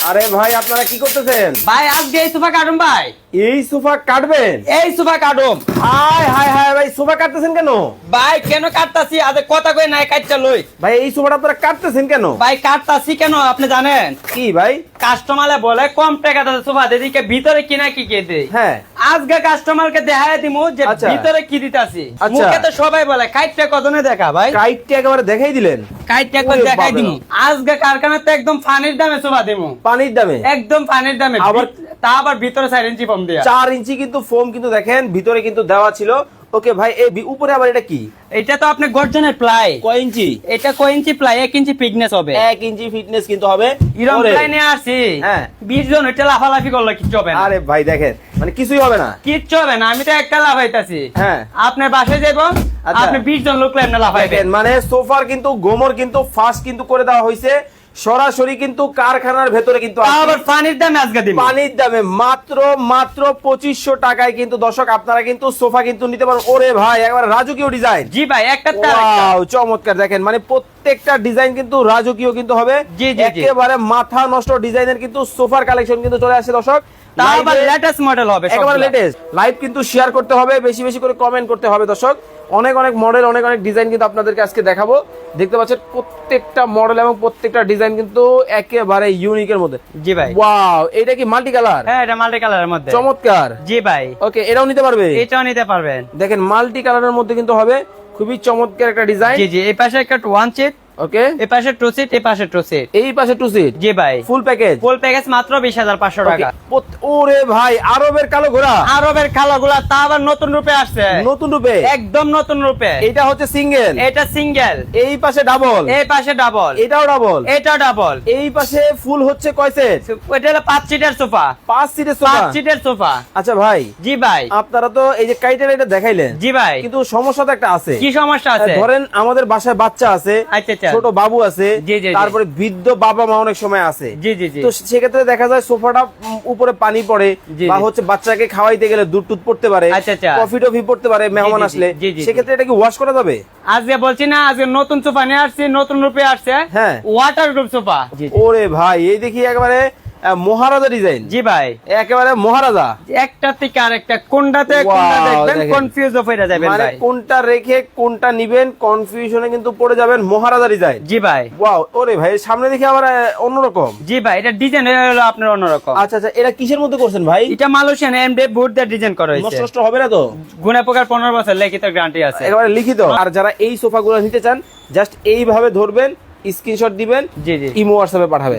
আরে ভাই আপনারা কি করতেছেন? ভাই আজকে এই সোফা কাটুন ভাই। এই সোফা কাটবেন? এই সোফা কাটুন হাই হাই হাই ভাই সোফা কাটতেছেন কেন? ভাই কেন কাটতাছি? আজ কথা কই নাই কাটটা লই। ভাই এই সোফাটা আপনারা কাটতেছেন কেন? ভাই কাটতাছি কেন আপনি জানেন? কি ভাই? কাস্টমারে বলে কম টাকা দাও সোফা দিদিকে ভিতরে কিনা কি কে দেই? হ্যাঁ। আজকে কাস্টমারকে দেখাই দিমু যে আচ্ছা। ভিতরে কি দিতাছি। আচ্ছা। মুখে তো সবাই বলে কাইটটা কদনে দেখা ভাই? কাইটটা একবার দেখাই দিলেন। কাইটটা একবার দেখাই। দিমু। আজকে কারখানাতে একদম ফানির দামে সোবা দিমু। পানির দামে? একদম ফানির দামে। আবার- তা আবার ভিতরে চার ইঞ্চি ফর্ম দিয়া। চার ইঞ্চি কিন্তু ফোম কিন্তু দেখেন ভিতরে কিন্তু দেওয়া ছিল। ওকে ভাই এই উপরে আবার এটা কি? এটা তো আপনি গর্জনের প্লাই। কয় ইঞ্চি? এটা কয় ইঞ্চি প্লাই? এক ইঞ্চি পিকনেস হবে। এক ইঞ্চি ফিটনেস কিন্তু হবে। ইরম প্লাই নিয়ে আসছি। হ্যাঁ। বিশ জন এটা লাফালাফি করলে কিচ্ছু হবে না। আরে ভাই দেখেন মানে কিছুই হবে না। কিচ্ছু হবে না আমি তো একটা লাফাইতাছি। হ্যাঁ। আপনার বাসায় যাব আচ্ছা। আপনি বিশ জন লোক এমনি লাফাইবেন। মানে সোফার কিন্তু গোমর কিন্তু ফাস্ট কিন্তু করে দেওয়া হয়েছে সরাসরি কিন্তু কারখানার ভেতরে কিন্তু আবার পানির দামে আজকে দিন পানির দামে মাত্র মাত্র পঁচিশশো টাকায় কিন্তু দর্শক আপনারা কিন্তু সোফা কিন্তু নিতে পারেন। ওরে ভাই একবার রাজকীয় ডিজাইন। জি ভাই একটা চমৎকার। দেখেন মানে প্রত্যেকটা ডিজাইন কিন্তু রাজকীয় কিন্তু হবে। একেবারে মাথা নষ্ট ডিজাইনের কিন্তু সোফার কালেকশন কিন্তু চলে আসছে দর্শক। আবার লেটেস্ট মডেল হবে একেবারে লেটেস্ট লাইভ কিন্তু শেয়ার করতে হবে বেশি বেশি করে কমেন্ট করতে হবে দর্শক। অনেক অনেক মডেল অনেক অনেক ডিজাইন কিন্তু আপনাদেরকে আজকে দেখাবো। দেখতে পাচ্ছেন প্রত্যেকটা মডেল এবং প্রত্যেকটা ডিজাইন কিন্তু একেবারে ইউনিকের মধ্যে। জি ভাই। ওয়াও এটা কি মাল্টি কালার হ্যাঁ এটা মাল্টি কালারের মধ্যে। চমৎকার। জি ভাই। ওকে এটাও নিতে পারবে? এটাও নিতে পারবেন। দেখেন মাল্টি কালারের মধ্যে কিন্তু হবে। খুবই চমৎকার একটা ডিজাইন জি জি এই পাশে একটা ওয়ান সিট ওকে এই পাশে টু সিট এই পাশে টু সিট এই পাশে টু সিট জি ভাই। ফুল প্যাকেজ ফুল প্যাকেজ মাত্র বিশ হাজার পাঁচশো টাকা। ওরে ভাই আরবের কালো ঘোড়া? আরবের খালাগুলা তা আবার নতুন রূপে আসছে। নতুন রূপে? একদম নতুন রূপে। এটা হচ্ছে সিঙ্গেল এটা সিঙ্গেল এই পাশে ডাবল এই পাশে ডাবল এটাও ডাবল এটা ডাবল এই পাশে ফুল হচ্ছে কয় সেট এটা হলো পাঁচ সিটের সোফা পাঁচ সিটের পাঁচ সোফা সিটের সোফা আচ্ছা ভাই জি ভাই। আপনারা তো এই যে এটা দেখাইলেন। জি ভাই। কিন্তু সমস্যা তো একটা আছে। কি সমস্যা আছে? ধরেন আমাদের বাসায় বাচ্চা আছে। আচ্ছা আচ্ছা। ছোট বাবু আছে। তারপরে বৃদ্ধ বাবা মা অনেক সময় আছে। তো সেক্ষেত্রে দেখা যায় সোফাটা উপরে পানি পড়ে বা হচ্ছে বাচ্চাকে খাওয়াইতে গেলে দুধ টুধ পড়তে পারে আচ্ছা, আচ্ছা। কফি টফি পড়তে পারে মেহমান আসলে। সেক্ষেত্রে এটা কি ওয়াশ করা যাবে? আজকে বলছি না আজকে নতুন সোফা নিয়ে আসছে নতুন রূপে আসছে হ্যাঁ। ওয়াটার প্রুফ সোফা ওরে ভাই এই দেখি একেবারে মহারাজা ডিজাইন জি ভাই। একেবারে মহারাজা। একটা থেকে আরেকটা কোনটাতে কোনটা দেখবেন কনফিউজ হয়ে যাবেন মানে ভাই। কোনটা রেখে কোনটা নিবেন কনফিউশনে কিন্তু পড়ে যাবেন মহারাজা ডিজাইন জি ভাই। ওয়াও ওরে ভাই সামনে দেখি আবার অন্যরকম। জি ভাই এটা ডিজাইন হলো আপনার অন্যরকম। আচ্ছা আচ্ছা এটা কিসের মধ্যে করছেন ভাই? এটা মালয়েশিয়ান এমডে বোর্ড দিয়ে ডিজাইন করা হয়েছে। নষ্ট হবে না তো? গুণে প্রকার পনেরো বছর লিখিত গ্যারান্টি আছে। একেবারে লিখিত। আর যারা এই সোফাগুলো নিতে চান জাস্ট এইভাবে ধরবেন স্ক্রিনশট দিবেন জি জি। ইমো হোয়াটসঅ্যাপে পাঠাবেন।